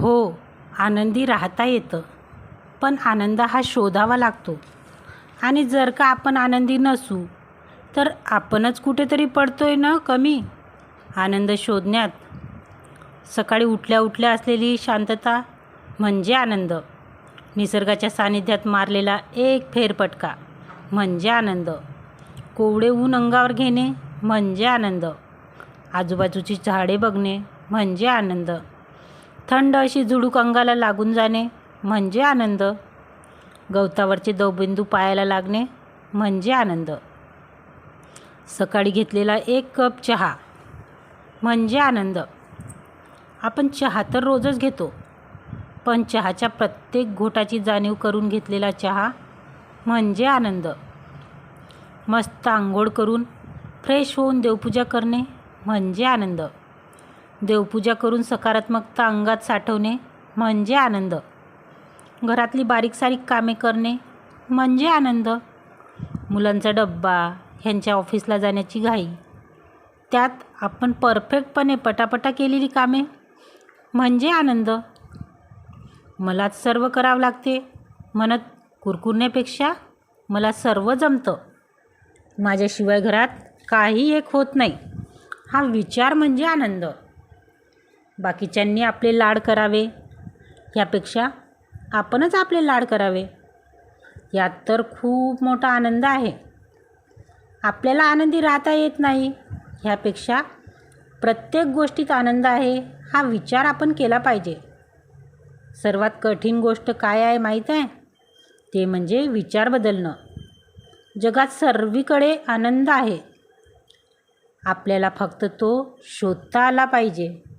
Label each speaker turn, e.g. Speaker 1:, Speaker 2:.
Speaker 1: हो आनंदी राहता येतं. पण आनंद हा शोधावा लागतो. आणि जर का आपण आनंदी नसू तर आपणच कुठेतरी पडतो आहे ना कमी? आनंद शोधण्यात. सकाळी उठल्या उठल्या असलेली शांतता म्हणजे आनंद. निसर्गाच्या सानिध्यात मारलेला एक फेरपटका म्हणजे आनंद. कोवळे ऊन अंगावर घेणे म्हणजे आनंद. आजूबाजूची झाडे बघणे म्हणजे आनंद. थंड अशी जुडूक अंगाला लागून जाणे म्हणजे आनंद. गवतावरचे दवबिंदू पायाला लागणे म्हणजे आनंद. सकाळी घेतलेला एक कप चहा म्हणजे आनंद. आपण चहा तर रोजच घेतो पण चहाच्या प्रत्येक घोटाची जाणीव करून घेतलेला चहा म्हणजे आनंद. मस्त आंघोळ करून फ्रेश होऊन देवपूजा करणे म्हणजे आनंद. देवपूजा करून सकारात्मकता अंगात साठवणे म्हणजे आनंद. घरातली बारीक सारीक कामे करणे म्हणजे आनंद. मुलांचा डब्बा ह्यांच्या ऑफिसला जाण्याची घाई. त्यात आपण परफेक्टपणे पटापटा केलेली कामे म्हणजे आनंद. मलाच सर्व करावं लागते. म्हणत कुरकुरण्यापेक्षा मला सर्व जमतं. माझ्याशिवाय घरात काही एक होत नाही. हा विचार म्हणजे आनंद. बाकीच्यांनी आपले लाड करावे. ह्यापेक्षा आपणच आपले लाड करावे. यात तर खूप मोठा आनंद आहे. आपल्याला आनंदी राहता येत नाही. ह्यापेक्षा प्रत्येक गोष्टीत आनंद आहे हा विचार आपण केला पाहिजे. सर्वात कठीण गोष्ट काय आहे माहीत आहे? ते म्हणजे विचार बदलणं. जगात सर्वीकडे आनंद आहे. आपल्याला फक्त तो शोधता आला पाहिजे.